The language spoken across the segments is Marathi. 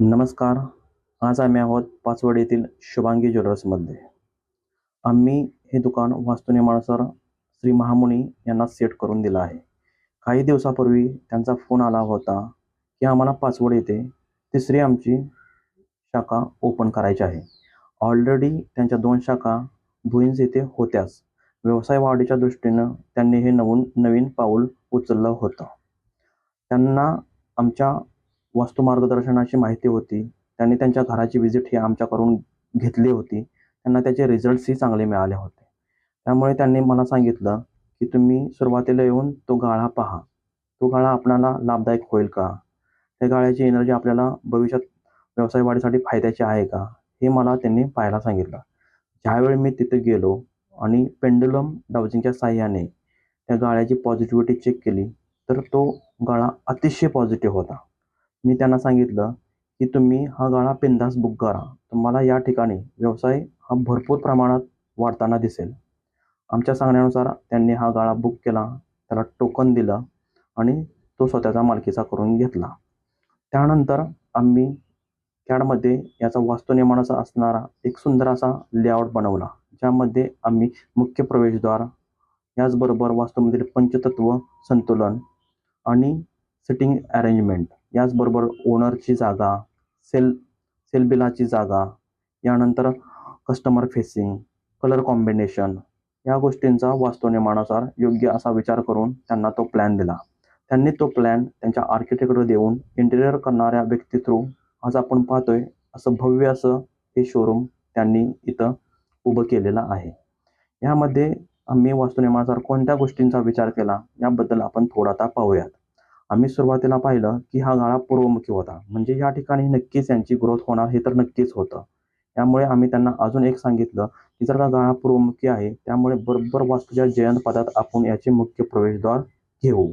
नमस्कार. आज आम्ही आहोत पाचवड येथील शुभांगी ज्वेलर्समध्ये आम्ही हे दुकान वास्तुनिर्माणसर श्री महामुनी यांना सेट करून दिलं आहे. काही दिवसापूर्वी त्यांचा फोन आला होता की आम्हाला पाचवड येथे तिसरी आमची शाखा ओपन करायची आहे. ऑलरेडी त्यांच्या दोन शाखा भुईंज येथे होत्याच. व्यवसाय वाढीच्या दृष्टीनं त्यांनी हे नवीन नवीन पाऊल उचललं होतं. त्यांना आमच्या वास्तू मार्गदर्शनाची माहिती होती. त्यांनी त्यांच्या घराची व्हिजिट ही आमच्याकडून घेतली होती. त्यांना त्याचे रिझल्ट्सही चांगले मिळाले होते. त्यामुळे त्यांनी मला सांगितलं की तुम्ही सुरुवातीला येऊन तो गाळा पहा. तो गाळा आपणाला लाभदायक होईल का? त्या गाळ्याची एनर्जी आपल्याला भविष्यात व्यवसाय वाढीसाठी फायद्याची आहे का? हे मला त्यांनी पाहायला सांगितलं. ज्यावेळी मी तिथे गेलो आणि पेंडुलम डाउजिंगच्या साह्याने त्या गाळ्याची पॉझिटिव्हिटी चेक केली तर तो गाळा अतिशय पॉझिटिव्ह होता. मी त्यांना सांगितलं की तुम्ही हा गाळा बिंदास बुक करा. तुम्हाला या ठिकाणी व्यवसाय हा भरपूर प्रमाणात वाढताना दिसेल. आमच्या सांगण्यानुसार त्यांनी हा गाळा बुक केला त्याला टोकन दिलं आणि तो स्वतःचा मालकीचा करून घेतला. त्यानंतर आम्ही कॅडमध्ये याचा वास्तुनिर्माणाचा असणारा एक सुंदर असा लेआउट बनवला ज्यामध्ये आम्ही मुख्य प्रवेशद्वार याचबरोबर वास्तूमधील पंचतत्व संतुलन आणि सिटिंग अरेंजमेंट याचबरोबर ओनरची जागा सेल सेल बिलाची जागा यानंतर कस्टमर फेसिंग कलर कॉम्बिनेशन या गोष्टींचा वास्तुनिर्माणानुसार योग्य असा विचार करून त्यांना तो प्लॅन दिला. त्यांनी तो प्लॅन त्यांच्या आर्किटेक्टकडे देऊन इंटेरियर करणाऱ्या व्यक्ती थ्रू आज आपण पाहतोय असं भव्य असं हे शोरूम त्यांनी इथं उभं केलेलं आहे. यामध्ये आम्ही वास्तुनिर्माणानुसार कोणत्या गोष्टींचा विचार केला याबद्दल आपण थोडा आता पाहूयात. आम्ही सुरुवातीला पाहिलं की हा गाळा पूर्वमुखी होता. म्हणजे या ठिकाणी नक्कीच यांची ग्रोथ होणार हे तर नक्कीच होतं. त्यामुळे आम्ही त्यांना अजून एक सांगितलं की जर का गाळा पूर्वमुखी आहे त्यामुळे बरोबर वास्तूच्या जयंत पदात आपण याचे मुख्य प्रवेशद्वार घेऊ.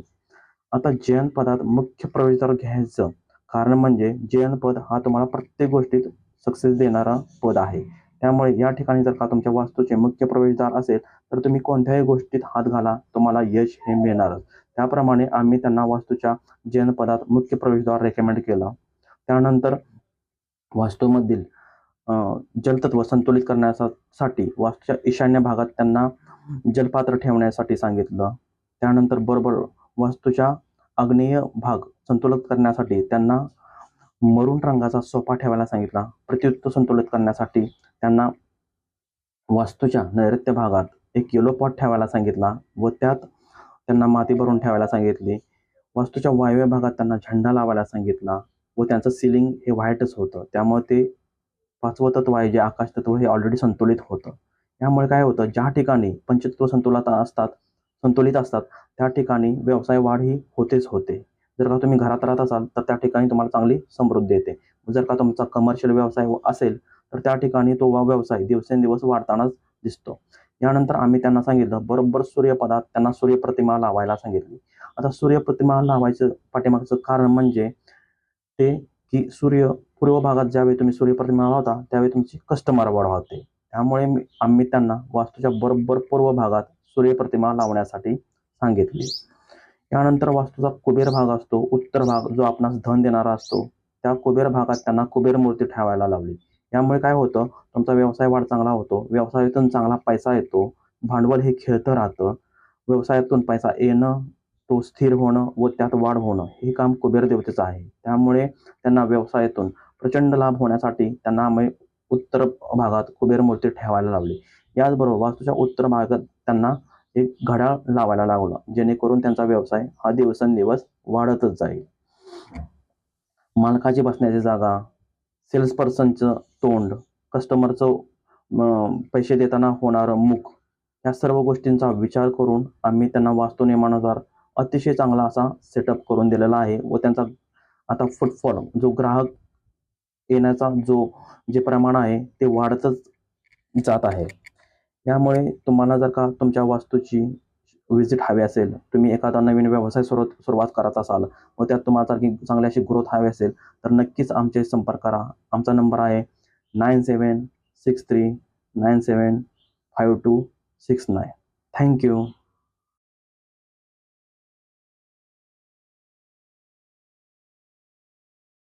आता जयंत पदात मुख्य प्रवेशद्वार घ्यायचं कारण म्हणजे जयंत पद हा तुम्हाला प्रत्येक गोष्टीत सक्सेस देणारा पद आहे. त्यामुळे या ठिकाणी जर का तुमच्या वास्तूचे मुख्य प्रवेशद्वार असेल तर तुम्ही कोणत्याही गोष्टीत हात घाला तुम्हाला यश हे मिळणारच. त्याप्रमाणे आम्ही त्यांना वास्तूच्या जैनपदात मुख्य प्रवेशद्वार रेकमेंड केलं. त्यानंतर वास्तूमधील जलतत्व संतुलित करण्यासाठी वास्तूच्या ईशान्य भागात त्यांना जलपात्र ठेवण्यासाठी सांगितलं. त्यानंतर बरोबर वास्तूच्या आग्नेय भाग संतुलित करण्यासाठी त्यांना मरून रंगाचा सोफा ठेवायला सांगितला. प्रतियुत्त संतुलित करण्यासाठी त्यांना वास्तूच्या नैऋत्य भागात एक येलो पॉट ठेवायला सांगितला व त्यात त्यांना माती भरून ठेवायला सांगितली. वास्तूच्या वायव्य भागात त्यांना झेंडा लावायला सांगितला व त्यांचं सिलिंग हे व्हाईटच होतं. त्यामुळे ते पाचवं तत्व आहे जे आकाश तत्व हे ऑलरेडी संतुलित होतं. यामुळे काय होतं? ज्या ठिकाणी पंचतत्व संतुलित असतात संतुलित असतात त्या ठिकाणी व्यवसाय वाढ ही होतेच होते. जर का तुम्ही घरात राहत असाल तर त्या ठिकाणी तुम्हाला चांगली समृद्धी येते. जर का तुमचा कमर्शियल व्यवसाय हो- असेल तर त्या ठिकाणी तो व्यवसाय दिवसेंदिवस वाढतानाच दिसतो. यानंतर आम्ही त्यांना सांगितलं बरोबर सूर्यपदात त्यांना सूर्यप्रतिमा लावायला सांगितली. आता सूर्यप्रतिमा लावायचं पाठीमागचं कारण म्हणजे ते की सूर्य पूर्व भागात ज्यावेळी तुम्ही सूर्यप्रतिमा लावता त्यावेळी तुमची कस्टमर वाढवते त्यामुळे आम्ही त्यांना वास्तूच्या बरोबर पूर्व भागात सूर्यप्रतिमा लावण्यासाठी सांगितली. यानंतर वास्तूचा कुबेर भाग असतो. उत्तर भाग जो आपणास धन देणारा असतो. त्या कुबेर भागात त्यांना कुबेर मूर्ती ठेवायला लावली. यामुळे काय होतं? तुमचा व्यवसाय वाढ चांगला होतो. व्यवसायातून चांगला पैसा येतो. भांडवल हे खेळतं राहतं. व्यवसायातून पैसा येणं तो स्थिर होणं व त्यात वाढ होणं हे काम कुबेर देवतेचं आहे. त्यामुळे त्यांना व्यवसायातून प्रचंड लाभ होण्यासाठी त्यांना आम्ही उत्तर भागात कुबेर मूर्ती ठेवायला लावली. याचबरोबर वास्तूच्या उत्तर भागात त्यांना एक घड्याळ लावायला लागला जेणेकरून त्यांचा व्यवसाय हा दिवसेंदिवस वाढतच जाईल. मालकाची बसण्याची जागा सेल्स पर्सनचं तोंड कस्टमरचं पैसे देताना होणारं मुख या सर्व गोष्टींचा विचार करून आम्ही त्यांना वास्तू नियमानुसार अतिशय चांगला असा सेटअप करून दिलेला आहे व त्यांचा आता फुटफॉल जो ग्राहक येण्याचा जो जे प्रमाण आहे ते वाढतच जात आहे. यामुळे तुम्हाला जर का तुमच्या वास्तूची व्हिजिट हवी असेल तुम्ही एखादा नवीन व्यवसाय सुरू सुरुवात करत असाल व त्यात तुम्हाला सारखी चांगली अशी ग्रोथ हवी असेल तर नक्कीच आमचे संपर्क करा. आमचा नंबर आहे nine seven six three nine seven five two six nine thank you